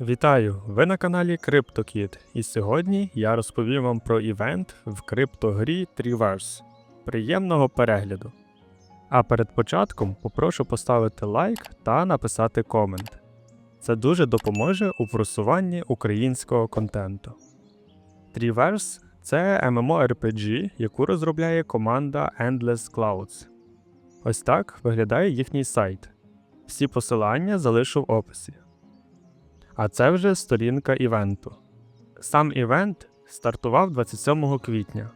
Вітаю! Ви на каналі CryptoKid, і сьогодні я розповім вам про івент в криптогрі Triverse. Приємного перегляду! А перед початком попрошу поставити лайк та написати комент. Це дуже допоможе у просуванні українського контенту. Triverse – це MMORPG, яку розробляє команда Endless Clouds. Ось так виглядає їхній сайт. Всі посилання залишу в описі. А це вже сторінка івенту. Сам івент стартував 27 квітня.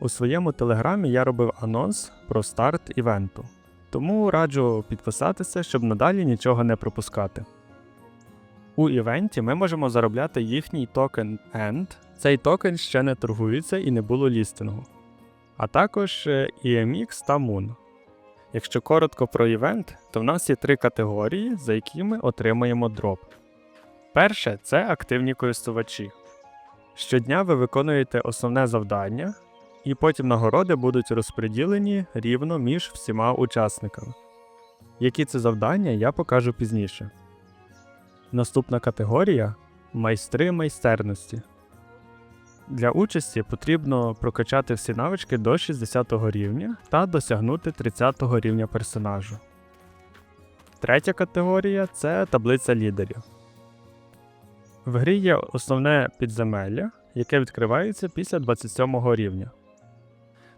У своєму телеграмі я робив анонс про старт івенту, тому раджу підписатися, щоб надалі нічого не пропускати. У івенті ми можемо заробляти їхній токен END. Цей токен ще не торгується і не було лістингу, а також е, EMX та Moon. Якщо коротко про івент, то в нас є три категорії, за які ми отримаємо дроп. Перше це активні користувачі. Щодня ви виконуєте основне завдання, і потім нагороди будуть розподілені рівно між всіма учасниками. Які це завдання, я покажу пізніше. Наступна категорія майстри майстерності. Для участі потрібно прокачати всі навички до 60 рівня та досягнути 30 рівня персонажу. Третя категорія це таблиця лідерів. В грі є основне підземелля, яке відкривається після 27 рівня.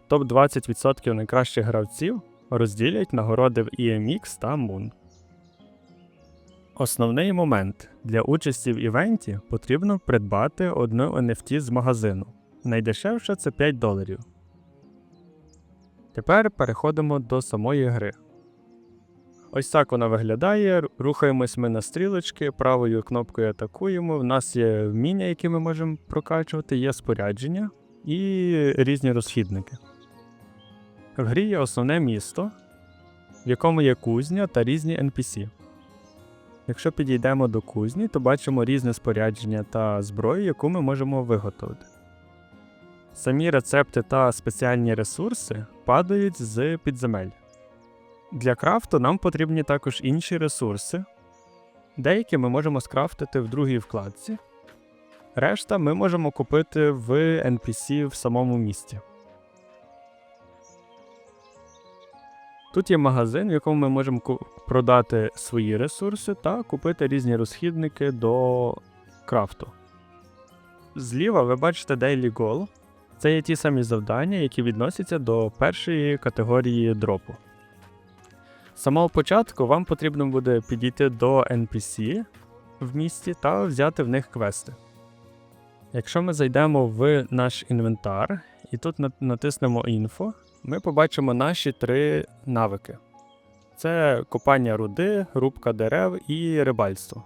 Топ 20% найкращих гравців розділять нагороди в EMX та Moon. Основний момент для участі в івенті потрібно придбати одну NFT з магазину. Найдешевше це 5 доларів. Тепер переходимо до самої гри. Ось так вона виглядає. Рухаємось ми на стрілочки, правою кнопкою атакуємо. В нас є вміння, які ми можемо прокачувати, є спорядження і різні розхідники. В грі є основне місто, в якому є кузня та різні NPC. Якщо підійдемо до кузні, то бачимо різне спорядження та зброю, яку ми можемо виготовити. Самі рецепти та спеціальні ресурси падають з підземель. Для крафту нам потрібні також інші ресурси. Деякі ми можемо скрафтити в другій вкладці. Решта ми можемо купити в NPC в самому місті. Тут є магазин, в якому ми можемо продати свої ресурси та купити різні розхідники до крафту. Зліва ви бачите Daily Goal. Це є ті самі завдання, які відносяться до першої категорії дропу. Самого початку вам потрібно буде підійти до NPC в місті та взяти в них квести. Якщо ми зайдемо в наш інвентар і тут натиснемо інфо, ми побачимо наші три навики: це копання руди, рубка дерев і рибальство.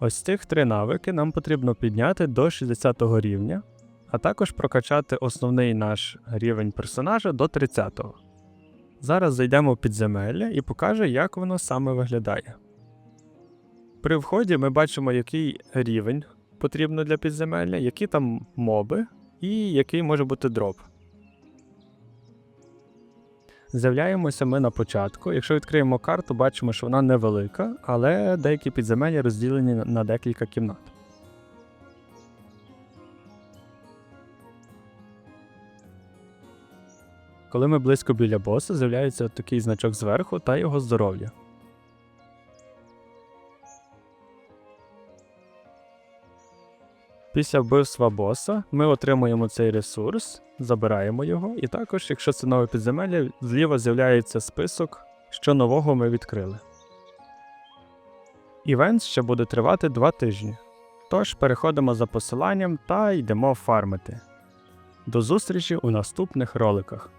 Ось цих три навики нам потрібно підняти до 60 рівня, а також прокачати основний наш рівень персонажа до 30-го. Зараз зайдемо в підземелля і покаже, як воно саме виглядає. При вході ми бачимо, який рівень потрібно для підземелля, які там моби і який може бути дроп. З'являємося ми на початку. Якщо відкриємо карту, бачимо, що вона невелика, але деякі підземелля розділені на- декілька кімнат. Коли ми близько біля боса, з'являється такий значок зверху та його здоров'я. Після вбивства боса ми отримуємо цей ресурс, забираємо його, і також, якщо це нове підземелля, зліва з'являється список, що нового ми відкрили. Івент ще буде тривати 2 тижні. Тож переходимо за посиланням та йдемо фармити. До зустрічі у наступних роликах.